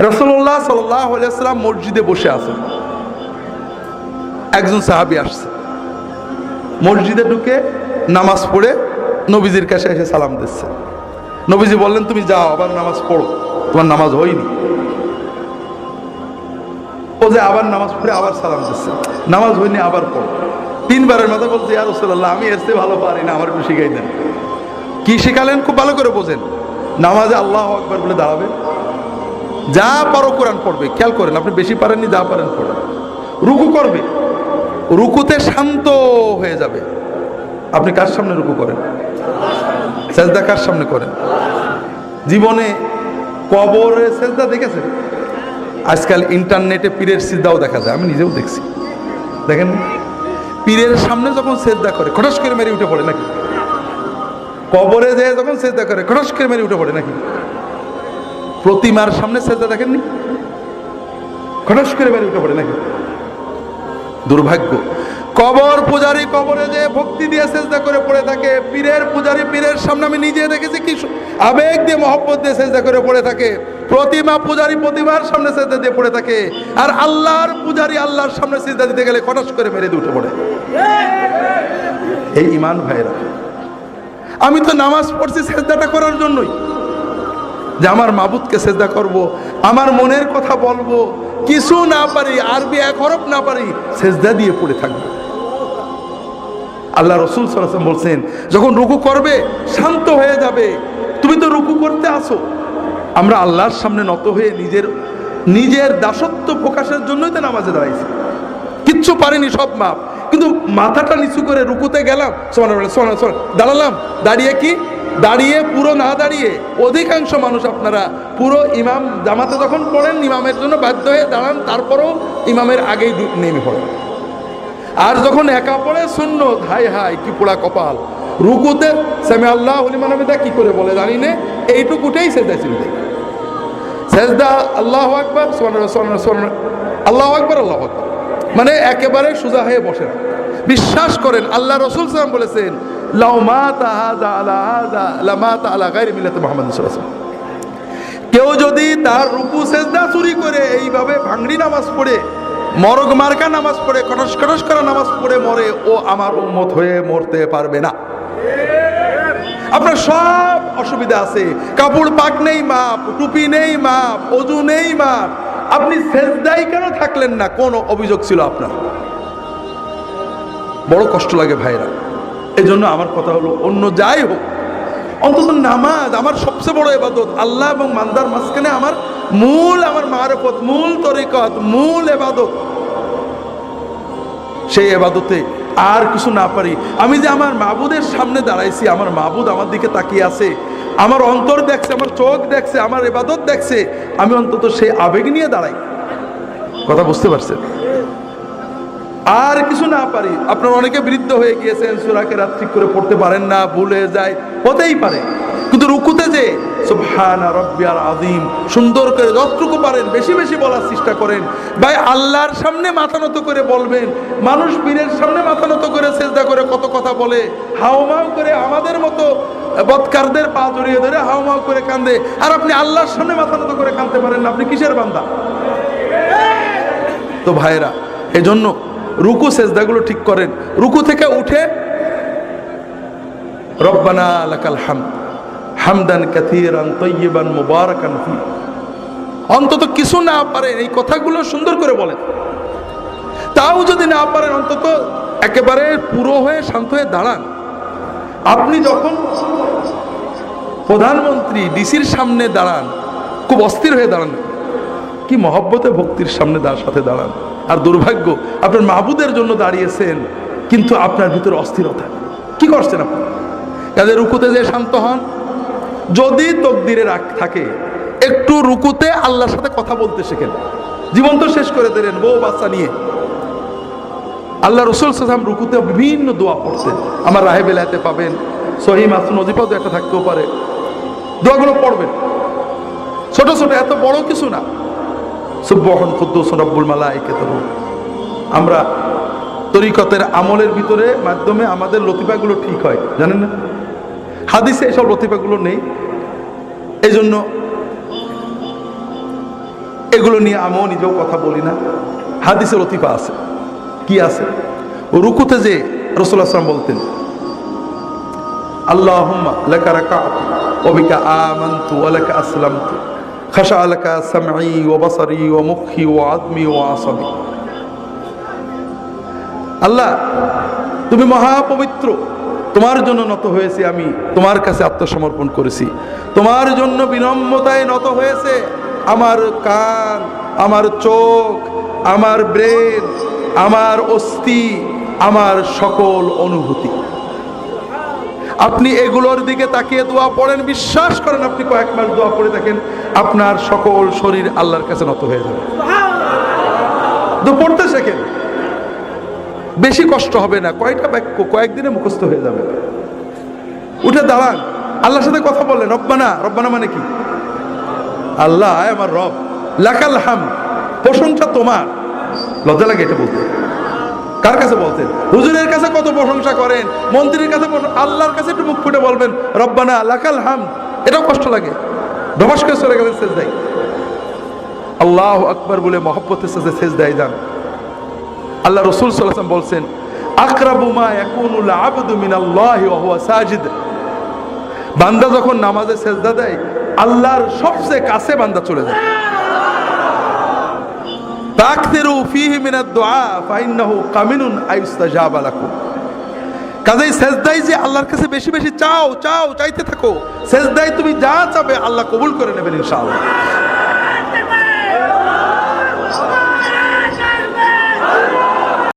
রসল্লাহ সাল্লাম মসজিদে বসে আছেন। একজন সাহাবি আসছে। মসজিদে ঢুকে নামাজ পড়ে নবীজির কাছে এসে সালাম দিচ্ছে। নবীজি বললেন, তুমি যাও, আবার নামাজ পড়ো। তোমার নামাজ হয়নি। ও যে আবার নামাজ পড়ে আবার সালাম দিচ্ছে। নামাজ হয়নি, আবার পড়ো। তিনবারের মাথা বলছে, ইয়া রসল্লাহ আমি এসে ভালো পারি না, আমার একটু শিখাই দেন। কি শেখালেন? খুব ভালো করে বোঝেন। নামাজে আল্লাহ একবার বলে দাঁড়াবে যা পারো কোরআন পড়বে, খেয়াল করেন, আপনি বেশি পারেননি, যা পারেন পড়েন। রুকু করবে, রুকুতে শান্ত হয়ে যাবে। আপনি কার সামনে রুকু করেন? সেজদা কার সামনে করেন? জীবনে কবরে সেজদা দেখেছেন? আজকাল ইন্টারনেটে পীরের সিদ্ধাও দেখা যায়, আমি নিজেও দেখছি। দেখেন পীরের সামনে যখন সেজদা করে খটস করে মেরে উঠে পড়ে নাকি? কবরে যেয়ে যখন সেজদা করে খটস করে মেরে উঠে পড়ে নাকি? প্রতিমার সামনে সেজদা দেখেননি? খটস করে মেরে উঠে পড়ে নাকি? দুর্ভাগ্য। কবর পূজারি কবরে যে ভক্তি দিয়ে সেজদা করে পড়ে থাকে, পীরের পূজারি পীরের সামনে আমি নিজে দেখেছি কি আবেগ দিয়ে, মহব্বত দিয়ে সেজদা করে পড়ে থাকে। প্রতিমা পূজারি প্রতিমার সামনে সেজদা দিয়ে পড়ে থাকে। আর আল্লাহর পূজারি আল্লাহর সামনে সেজদা দিতে গেলে খটাস করে মেরে দিয়ে উঠে পড়ে। এই ইমান ভাইরা আমি তো নামাজ পড়ছি সেজদাটা করার জন্যই। যে আমার মাবুদকে সেজদা করব, আমার মনের কথা বলব, কিছু না পারি, আরবি এক হরফ না পারি, সেজদা দিয়ে পড়ে থাকব। আল্লাহ রসুল সাল্লাম বলছেন, যখন রুকু করবে, শান্ত হয়ে যাবে। তুমি তো রুকু করতে আসো। আমরা আল্লাহর সামনে নত হয়ে নিজের নিজের দাসত্ব প্রকাশের জন্যই তো নামাজে দাঁড়াইছি। কিচ্ছু পারিনি, সব মাপ। কিন্তু মাথাটা নিচু করে রুকুতে গেলাম সোনা সোনা সোনা দাঁড়ালাম, দাঁড়িয়ে কি? দাঁড়িয়ে, পুরো না দাঁড়িয়ে অধিকাংশ মানুষ আপনারা পুরো ইমাম জামাতে যখন পড়েন, ইমামের জন্য বাধ্য হয়ে দাঁড়ান, তারপরেও ইমামের আগেই নেমে পড়েন। আর যখন একা পড়ে শূন্য হাই হাই, কি পোড়া কপাল। রুকুতে সামি আল্লাহ হলিমান আমিদা কি করে বলে জানি না এইটুকুটাই সেজদা চিনতে সেজদা আল্লাহ আকবর আল্লাহ আকবর আল্লাহ আকবর। মানে একেবারে সোজা হয়ে বসে। বিশ্বাস করেন, আল্লাহ রসুল সালাম বলেছেন। কেউ যদি তার রুকু, সেজদা চুরি করে, এইভাবে ভাঙড়ি নামাজ পড়ে, মরগ মার্কা নামাজ পড়ে কটস কটস করা নামাজ পড়ে মরে, ও আমার উম্মত হয়ে মরতে পারবে না। আপনার সব অসুবিধা আছে। কাপড় পাক নেই মাপ, টুপি নেই মাপ, অজু নেই মাপ আপনি সেজদাই কেন থাকলেন না? কোন অভিযোগ ছিল আপনার? বড় কষ্ট লাগে ভাইরা। এই জন্য আমার কথা হলো, অন্য যাই হোক, অন্তত নামাজ আমার সবচেয়ে বড় এবাদত আল্লাহ এবং মান্দার মাঝখানে আমার মূল, আমার মারফত, মূল তরিকত, মূল এবাদত সেই এবাদতে আর কিছু না পারি। আমি যে আমার মাবুদের সামনে দাঁড়াইছি, আমার মাবুদ আমার দিকে তাকিয়ে আছে আমার অন্তর দেখছে, আমার চোখ দেখছে, আমার এবাদত দেখছে, আমি অন্তত সেই আবেগ নিয়ে দাঁড়াই। কথা বুঝতে পারছেন? আর কিছু না পারি। আপনার অনেকে বৃদ্ধ হয়ে গিয়েছেন, সুরাকে রাত্রি করে পড়তে পারেন না, ভুলে যায়, হতেই পারে। কিন্তু রুকুতে যে সুবহানা রব্বিয়াল আযীম। সুন্দর করে যতটুকু পারেন, বেশি বেশি বলার চেষ্টা করেন। ভাই, আল্লাহর সামনে মাথা নত করে বলবেন। মানুষ পীরের সামনে মাথা নত করে করে কত কথা বলে। হাওমাও করে আমাদের মতো পা জড়িয়ে ধরে হাওমাও করে কান্দে। আর আপনি আল্লাহর সামনে মাথা নত করে কাঁদতে পারেন না। আপনি কিসের বান্দা? তো ভাইরা এজন্য রুকু সেজদাগুলো ঠিক করেন। রুকু থেকে উঠে রব্বানা লাকাল হাম হামদান কাথিরান তৈয়বান মুবারাকান অন্তত কিছু না পারেন, এই কথাগুলো সুন্দর করে বলেন। তাও যদি না পারেন, অন্তত একেবারে পুরো হয়ে, শান্ত হয়ে দাঁড়ান। আপনি যখন প্রধানমন্ত্রী ডিসির সামনে দাঁড়ান, খুব অস্থির হয়ে দাঁড়ান। কি মহব্বতে ভক্তির সামনে দাঁড়, সাথে দাঁড়ান। আর দুর্ভাগ্য, আপনার মাহবুদের জন্য দাঁড়িয়েছেন, কিন্তু আপনার ভিতরে অস্থিরতা। কি করছেন আপনি? কাজে রুকুতে যে শান্ত হন যদি তকদিরে থাকে, একটু রুকুতে আল্লাহর সাথে কথা বলতে শেখেন। জীবন তো শেষ করে দিলেন, বউ বাচ্চা নিয়ে। আল্লাহ রসুল সালাম রুকুতে বিভিন্ন দোয়া পড়তেন। আমার রাহে বেলাতে পাবেন, সহি মাসুন নজিপাও একটা থাকতেও পারে। দোয়াগুলো পড়বেন। ছোট ছোট, এত বড় কিছু না। সুব্বহন খুদ্দুস রব্বুল মালাইকে তো আমরা তরিকতের আমলের ভিতরে, মাধ্যমে আমাদের লতিফাগুলো ঠিক হয়, জানেন না? হাদিসে এসব লতিফাগুলো নেই। এই জন্য এগুলো নিয়ে আমিও নিজেও কথা বলি না। হাদিসের অতিপা আছে। কি আছে? রুকুতে যে রসুল আসলাম বলতেন, আল্লাহুম্মা লাকা আল্লাহ, তুমি মহাপবিত্র তোমার জন্য নত হয়েছে আমি, তোমার কাছে আত্মসমর্পণ করেছি। তোমার জন্য বিনম্রতায় নত হয়েছে আমার কান, আমার চোখ, আমার ব্রেন, আমার অস্থি, আমার সকল অনুভূতি। আপনি এগুলোর দিকে তাকিয়ে দোয়া পড়েন, বিশ্বাস করেন আপনি কয়েক মাস দোয়া পড়ে দেখেন, আপনার সকল শরীর আল্লাহর কাছে নত হয়ে যাবে। পড়তে শেখেন। বেশি কষ্ট হবে না, কয়টা বাক্য কয়েকদিনে মুখস্থ হয়ে যাবে। উঠে দাঁড়ান, আল্লাহর সাথে কথা বললেন, রব্বানা রব্বানা মানে কি? আল্লাহ আমার রব, লাকাল হাম প্রশংসা তোমার লজ্জা লাগে এটা বলতে। কার কাছে বলতেন হুজুরের কাছে কত প্রশংসা করেন, মন্ত্রীর কাছে আল্লাহর কাছে একটু মুখ ফুটে বলবেন, রব্বানা লাকাল হাম এটাও কষ্ট লাগে। ধবাস করে চলে গেলেন শেষ দেয় আল্লাহ আকবর বলে মহব্বতের সাথে শেষ দেয় যান। আল্লাহ রসুল সাল্লাম বলছেন, আকরাবু মা ইয়াকুনুল আবদু মিনাল্লাহি ওয়া হুয়া সাজিদ। বান্দা যখন নামাজে সেজদা দেয়, আল্লাহর সবচেয়ে কাছে বান্দা চলে যায়। তাকতিরু ফীহি মিনাদ দুআ ফাইন্নাহু কামিনুন আইস্তাজাবা লাকুম। কাজেই সেজদাই যে আল্লাহর কাছে বেশি বেশি চাও চাও, চাইতে থাকো, সেজদাই তুমি যা চাবে আল্লাহ কবুল করে নেবেন ইনশাআল্লাহ।